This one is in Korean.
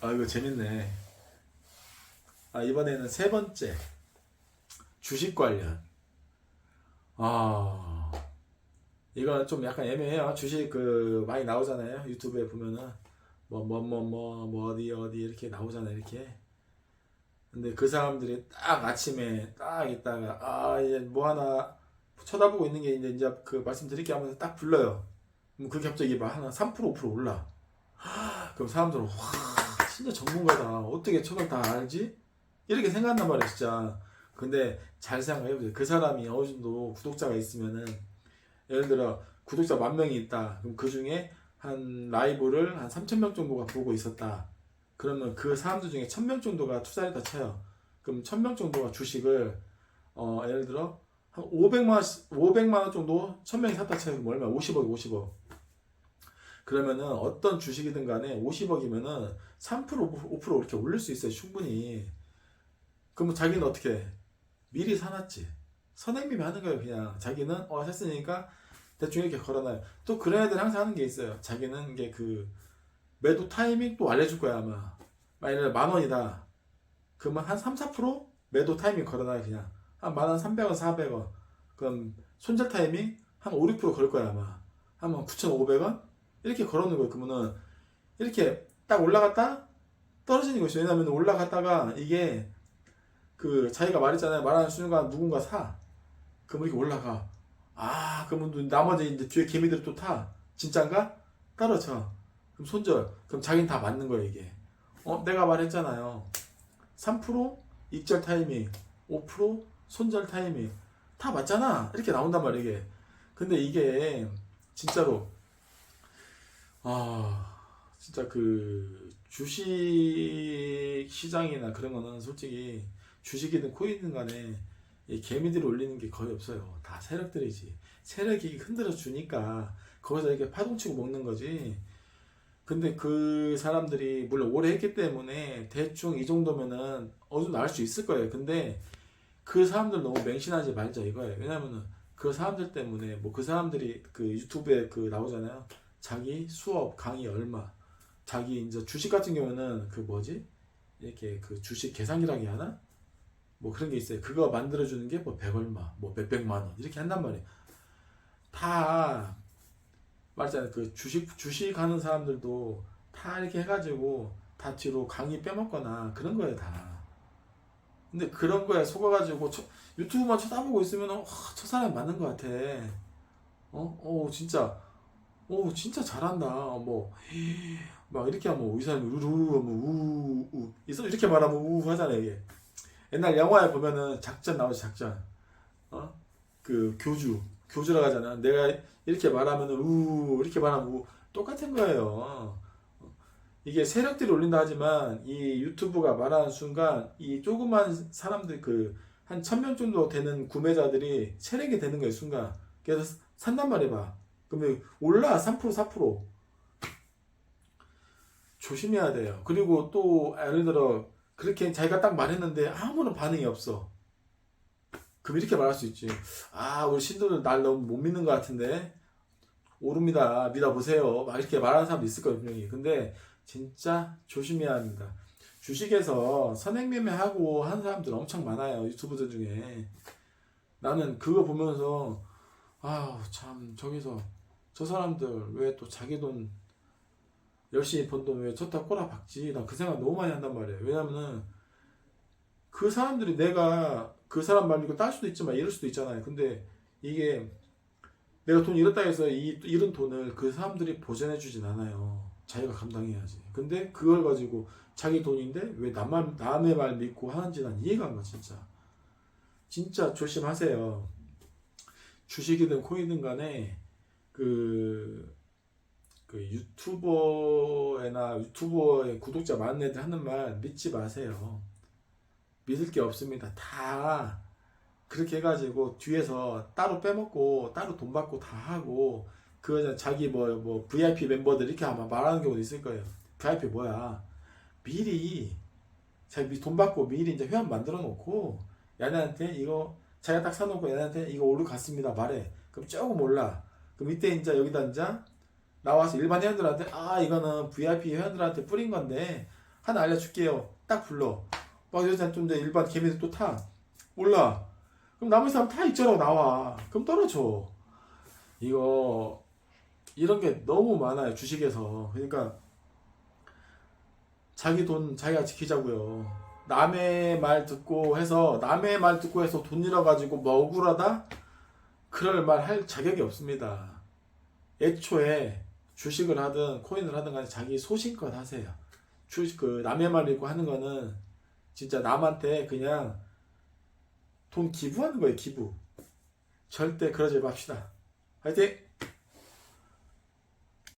아 이거 재밌네. 아 이번에는 세 번째 주식 관련. 아 이건 좀 약간 애매해요. 주식 그 많이 나오잖아요. 유튜브에 보면은 뭐 뭐 뭐 뭐 뭐 어디 어디 이렇게 나오잖아요. 이렇게. 근데 그 사람들이 딱 아침에 딱 있다가 아 이제 뭐 하나 쳐다보고 있는 게 이제 이제 그 말씀드릴게 하면서 딱 불러요. 그럼 그게 갑자기 막 하나 3% 5% 올라. 그럼 사람들은 와 진짜 전문가다. 어떻게 저걸 다 알지? 이렇게 생각한단 말이야 진짜. 근데 잘 생각해보세요. 그 사람이 어느 정도 구독자가 있으면은 예를 들어 구독자 만 명이 있다. 그럼 그 중에 한 라이브를 한 3천 명 정도가 보고 있었다. 그러면 그 사람들 중에 1000명 정도가 투자를 다 쳐요. 그럼 1000명 정도가 주식을 어 예를 들어 한 500만 원, 500만 원 정도 1000명이 샀다 쳐요. 그럼 얼마? 50억, 50억. 그러면은 어떤 주식이든 간에 50억이면은 3% 5% 이렇게 올릴 수 있어요. 충분히. 그러면 자기는 어떻게 해? 미리 사놨지. 선행미미 하는 거예요. 그냥 자기는 어 샀으니까 대충 이렇게 걸어놔요. 또 그런 애들 항상 하는 게 있어요. 자기는 이게 그 매도 타이밍 또 알려줄 거야 아마. 만약에 만 원이다. 그러면 한 3, 4% 매도 타이밍 걸어놔요 그냥. 한 만원 300원, 400원. 그럼 손절 타이밍 한 5, 6%걸 거야 아마. 한번 9,500원? 이렇게 걸어놓는 거예요. 그러면은 이렇게 딱 올라갔다 떨어지는 것이죠. 왜냐면 올라갔다가 이게 그 자기가 말했잖아요. 말하는 순간 누군가 사. 그러면 이렇게 올라가. 아, 그러면 또 나머지 이제 뒤에 개미들이 또 타. 진짠가? 떨어져. 그럼 손절. 그럼 자기는 다 맞는 거예요, 이게. 어, 내가 말했잖아요. 3% 익절 타이밍, 5% 손절 타이밍. 다 맞잖아. 이렇게 나온단 말이에요, 이게. 근데 이게 진짜로 아, 진짜 그 주식 시장이나 그런 거는 솔직히 주식이든 코인이든 간에 이 개미들이 올리는 게 거의 없어요. 다 세력들이지. 세력이 흔들어 주니까 거기서 이렇게 파동치고 먹는 거지. 근데 그 사람들이 물론 오래 했기 때문에 대충 이 정도면은 어느 정도 알 수 있을 거예요. 근데 그 사람들 너무 맹신하지 말자 이거예요. 왜냐면은 그 사람들 때문에 뭐 그 사람들이 그 유튜브에 그 나오잖아요. 자기 수업 강의 얼마 자기 이제 주식 같은 경우는 그 뭐지? 이렇게 그 주식 계산기라기 하나? 뭐 그런 게 있어요. 그거 만들어 주는 게 뭐 백 얼마 뭐 몇백만 원 이렇게 한단 말이에요. 다 말했잖아요. 그 주식 주식 하는 사람들도 다 이렇게 해가지고 다 뒤로 강의 빼먹거나 그런 거예요 다. 근데 그런 거에 속아가지고 저- 유튜브만 쳐다보고 있으면 어, 저 사람 맞는 것 같아. 어? 어 진짜 오 진짜 잘한다. 뭐 막 이렇게 하면 이 사람이 우르르 하면 우우. 이렇게 말하면 우 하잖아요 이게. 옛날 영화에 보면은 작전 나오지 작전. 어그 교주. 교주라고 하잖아. 내가 이렇게 말하면은 우 이렇게 말하면 우. 똑같은 거예요. 어. 이게 세력들이 올린다 하지만 이 유튜브가 말하는 순간 이 조그만 사람들 그 한 천 명 정도 되는 구매자들이 세력이 되는 거예요 순간. 그래서 산단 말이야 봐 그러면 올라 3% 4% 조심해야 돼요. 그리고 또 예를 들어 그렇게 자기가 딱 말했는데 아무런 반응이 없어. 그럼 이렇게 말할 수 있지. 아 우리 신도들 날 너무 못 믿는 것 같은데 오릅니다. 믿어보세요. 막 이렇게 말하는 사람도 있을 거예요 분명히. 근데 진짜 조심해야 합니다. 주식에서 선행매매하고 하는 사람들 엄청 많아요 유튜브들 중에. 나는 그거 보면서 아우 참 저기서 저 사람들 왜 또 자기 돈 열심히 번 돈왜 쳤다 꼬라 박지? 나 그 생각 너무 많이 한단 말이에요. 왜냐면은 그 사람들이 내가 그 사람 말 믿고 딸 수도 있지만 잃을 수도 있잖아요. 근데 이게 내가 돈 잃었다 해서 이 잃은 돈을 그 사람들이 보전해 주진 않아요. 자기가 감당해야지. 근데 그걸 가지고 자기 돈인데 왜 남만, 남의 말 믿고 하는지 난 이해가 안 가 진짜. 진짜 조심하세요. 주식이든 코인이든 간에 그, 그 유튜버나 유튜버의 구독자 많은 애들 하는 말 믿지 마세요. 믿을 게 없습니다. 다 그렇게 해가지고 뒤에서 따로 빼먹고 따로 돈 받고 다 하고 그 자기 뭐, 뭐 VIP 멤버들 이렇게 아마 말하는 경우도 있을 거예요. VIP 뭐야? 미리 자기 돈 받고 미리 이제 회원 만들어 놓고 얘네한테 이거 자기가 딱 사놓고 얘네한테 이거 오류 같습니다 말해. 그럼 조금 올라. 그럼 이때 이제 여기다 이제 나와서 일반 회원들한테 아 이거는 VIP 회원들한테 뿌린 건데 하나 알려줄게요. 딱 불러. 막 이러자 좀 이제 일반 개미들 또 타. 몰라. 그럼 나머지 사람 다 있잖아 나와. 그럼 떨어져. 이거 이런 게 너무 많아요 주식에서. 그러니까 자기 돈 자기가 지키자고요. 남의 말 듣고 해서 남의 말 듣고 해서 돈 잃어가지고 뭐 억울하다? 그럴 말 할 자격이 없습니다. 애초에 주식을 하든 코인을 하든 간에 자기 소신껏 하세요. 주식 그 남의 말 믿고 하는 거는 진짜 남한테 그냥 돈 기부하는 거예요 기부. 절대 그러지 맙시다. 화이팅!